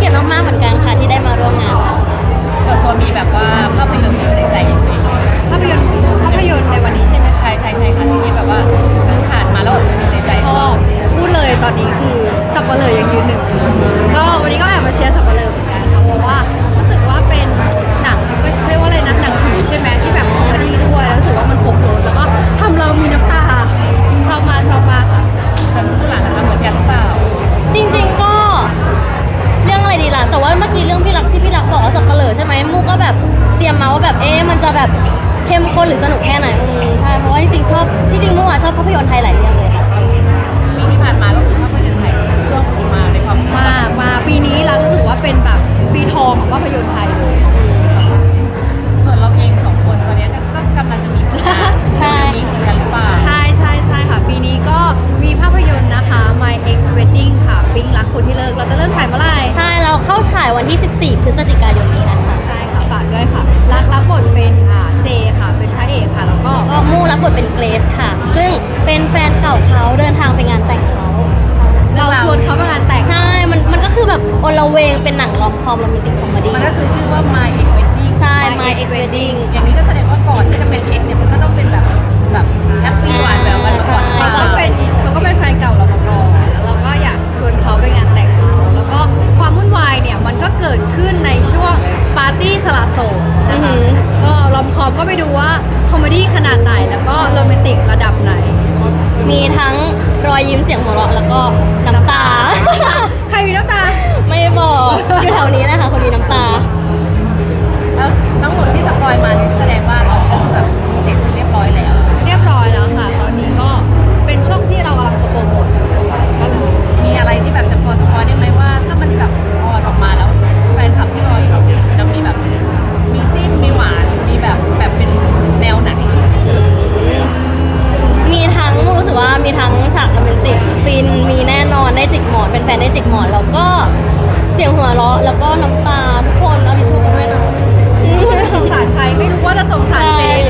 เกียรติมากๆเหมือนกันค่ะที่ได้มาร่วมงานส่วนตัวมีแบบว่าภาพยนตร์ในใจอย่างไรภาพยนตร์ภาพยนตร์ในวันนี้ใช่ไหมใช่ใช่ใช่ค่ะที่แบบว่าผ่านมาแล้วดไม่ได้ ตรียมมาว่าแบบเอ๊ะมันจะแบบเข้มข้นหรือสนุกแค่ไหนอืมใช่เพราะว่าจริงๆชอบที่จริงเมื่อวานชอบภาพยนตร์ไทยหลายเรื่องเลยค่ะ มคอมโรแมนติกคอมเมดี้มันก็คือชื่อว่า My Ex Wedding ใช่ My Ex Wedding อย่างนี้ก็แสดงว่าก่อนที่จะเป็น X เนี่ยมันก็ต้องเป็นแบบแบบแฮปปี้หวานแบบวันก่อนใช่เขาก็เป็นเขาก็เป็นแฟนเก่าเรามาก่อนแล้วเราก็อยากชวนเขาไปงานแต่งเราแล้วก็ความวุ่นวายเนี่ยมันก็เกิดขึ้นในช่วงปาร์ตี้สละโสดอืนะอคะหือก็ลอมคอมก็ไปดูว่าคอมเมดี้ขนาดไหนแล้วก็โรแมนติกระดับไหน มีทั้งรอยยิ้มเสียงหัวเราะแล้วก็น้ำตา อกอยู่แถวนี้แหละค่ะคนมีน้ำตา แล้วทั้งหมดที่สปอยมาเนี่ยแสดงว่าตอนนี้ก็คือแบบเสร็จเรียบร้อยแล้ว เรียบร้อยแล้วค่ะ ตอนนี้ก็เป็นช่วงที่เรากำลังจะโปรโมทก็คือมีอะไรที่แบบจะพอสปอยได้ไหมว่า ถ้ามันแบบออนออกมาแล้วแฟนคลับที่รออยู่จะมีแบบมีจิ้นมีหวานมีแบบแบบเป็นแนวไหนมีทั้งรู้สึกว่ามีทั้งฉากโรแมนติกฟินมีแน่นอนได้จิกหมอนเป็นแฟนได้จิกหมอนแล้วก็เสียงหัวเราะแล้วก็น้ำตาทุกคนเอาทิชชู่มาด้วยนะไม่รู้ว่าจะสงสารใครไม่รู้ว่าจะสงสารเจใช่หรือ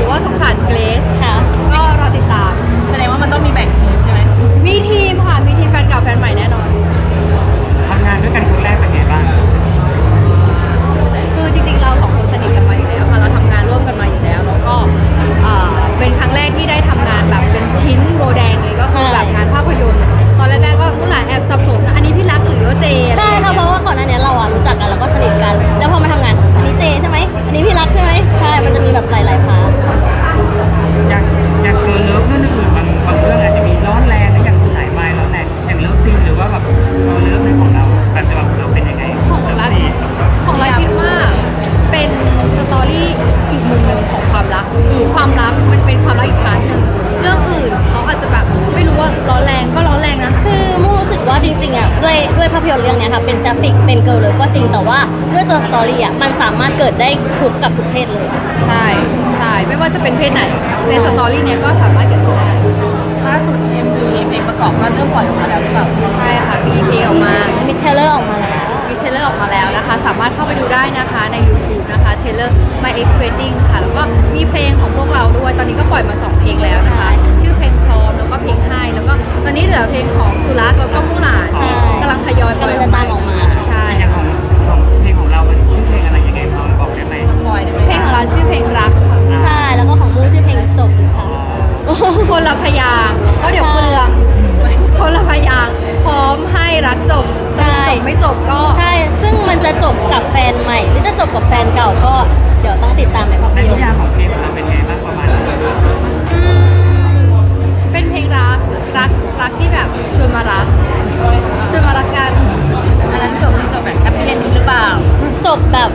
เป็นแซฟิกเป็นเกิร์ลเลยก็จริงแต่ว่าด้วยตัวสตอรี่อะมันสามารถเกิดได้ทุกกับทุกเพศเลย ใช่ใช่ไม่ว่าจะเป็นเพศไหนในสตอรี่เนี้ยก็สามารถเกิดขึ้นได้ล่าสุด MV เพลงประกอบก็เริ่มปล่อยออกมาแล้วหรือเปล่าใช่ค่ะมีเพลงออกมา มีเทรลเลอร์ออกมาแล้ว มีเทรลเลอร์ออกมาแล้วนะคะ สามารถเข้าไปดูได้นะคะใน YouTube นะคะเทรลเลอร์ My Ex Wedding ค่ะ แล้วก็มีเพลงของพวกเราด้วยตอนนี้ ไม่จบก็ ใช่ ซึ่งมันจะจบกับแฟนใหม่ หรือจะจบกับแฟนเก่าก็เดี๋ยวต้องติดตามในภาพในยนินตยามร์ของเพลงของเราเป็นไงบ้างประมาณนั้นเป็นเพลงรักรักรักที่แบบชวนมารักชวนมารักกัน อันนั้นจบที่จบแบบแฮปปี้เอนดิ้งหรือเปล่า จบแบบ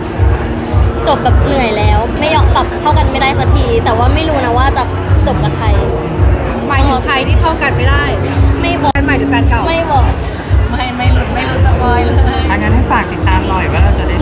จบแบบเหนื่อยแล้ว ไม่ยอมปรับเข้ากันไม่ได้สักที แต่ว่าไม่รู้นะว่าจะจบกับใคร หมายถึงใครที่เข้ากันไม่ได้ ไม่บอกแฟนใหม่หรือแฟนเก่า ไม่บอกอยเลย อันนั้นให้ฝากติดตามหอยว่าเราจะได้